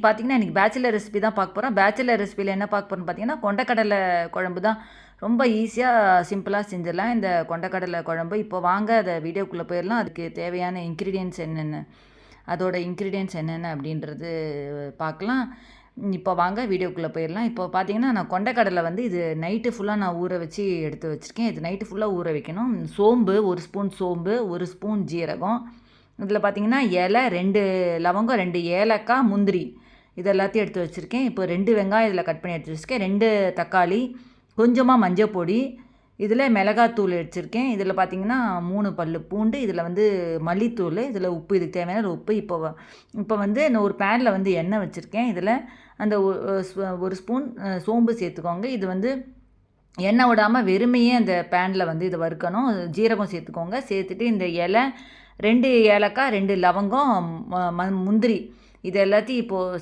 இன்றைக்கி பார்த்தீங்கன்னா இன்றைக்கி பேச்சுலர் ரெசிபி தான் பார்க்க போகிறோம் பேச்சுலர் ரெசிபியில் என்ன பார்க்க போகிறோம்னு பார்த்தீங்கன்னா கொண்டக்கடலை குழம்பு தான். ரொம்ப ஈஸியாக சிம்பிளாக செஞ்சிடலாம். இந்த கொண்டக்கடலை குழம்பு இப்போ வாங்க அதை வீடியோக்குள்ளே போயிடலாம். அதுக்கு தேவையான இன்க்ரீடியன்ஸ் என்னென்ன அதோட இன்க்ரீடியன்ஸ் என்னென்ன அப்படின்றது பார்க்கலாம். இப்போ வாங்க வீடியோக்குள்ளே போயிடலாம். இப்போ பார்த்தீங்கன்னா நான் கொண்டக்கடலை வந்து இது நைட்டு ஃபுல்லாக நான் ஊற வச்சு எடுத்து வச்சுருக்கேன். இது நைட்டு ஃபுல்லாக ஊற வைக்கணும். சோம்பு ஒரு ஸ்பூன் சோம்பு ஒரு ஸ்பூன் ஜீரகம். இதில் பார்த்தீங்கன்னா இலை ரெண்டு லவங்கம் ரெண்டு ஏலக்காய் முந்திரி. இது எல்லாத்தையும் எடுத்து வச்சுருக்கேன். இப்போ ரெண்டு வெங்காயம் இதில் கட் பண்ணி எடுத்து வச்சுருக்கேன். ரெண்டு தக்காளி கொஞ்சமாக மஞ்சள் பொடி இதில் மிளகாத்தூள் வச்சுருக்கேன் இதில் பார்த்தீங்கன்னா மூணு பல் பூண்டு இதில் வந்து மல்லித்தூள் இதில் உப்பு இதுக்கு தேவையான உப்பு. இப்போ இப்போ வந்து நான் ஒரு பேனில் வந்து எண்ணெய் வச்சுருக்கேன். இதில் அந்த ஒ- ஒரு ஸ்பூன் சோம்பு சேர்த்துக்கோங்க. இது வந்து எண்ணெய் விடாமல் வெறுமையே அந்த பேனில் வந்து இதை வறுக்கணும். ஜீரகம் சேர்த்துக்கோங்க. சேர்த்துட்டு இந்த இலை ரெண்டு ஏலக்காய் ரெண்டு லவங்கம் ம- முந்திரி இது எல்லாத்தையும் இப்போது